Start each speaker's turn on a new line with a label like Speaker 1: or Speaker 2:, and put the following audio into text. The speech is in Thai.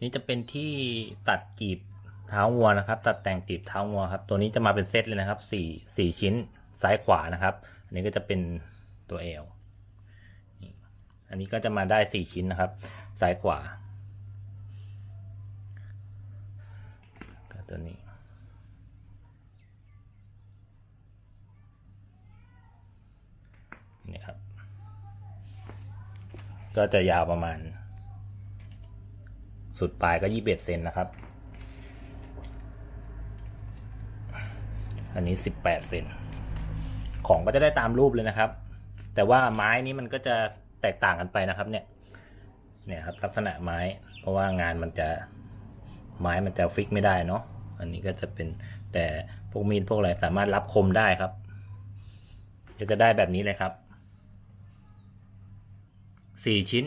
Speaker 1: นี่จะเป็นที่ตัดกีบเท้าวัวนะครับ ตัดแต่งกีบเท้าวัวครับ ตัวนี้จะมาเป็นเซตเลยนะครับสี่สี่ชิ้นซ้ายขวานะครับ อันนี้ก็จะเป็นตัวเอวอันนี้ก็จะมาได้สี่ชิ้นนะครับ ซ้ายขวาก็ตัวนี้นี่ครับ ก็จะยาวประมาณ สุดปลายก็ยี่สิบเอ็ดเซนนะครับ อันนี้สิบแปดเซนของก็จะได้ตามรูปเลยนะครับ แต่ว่าไม้นี้มันก็จะแตกต่างกันไปนะครับ เนี่ย เนี่ยครับ ลักษณะไม้ เพราะว่างานมันจะไม้มันจะฟิกไม่ได้เนาะ อันนี้ก็จะเป็นแต่พวกมีดพวกอะไรสามารถรับคมได้ครับ ก็จะได้แบบนี้เลยครับสี่ชิ้น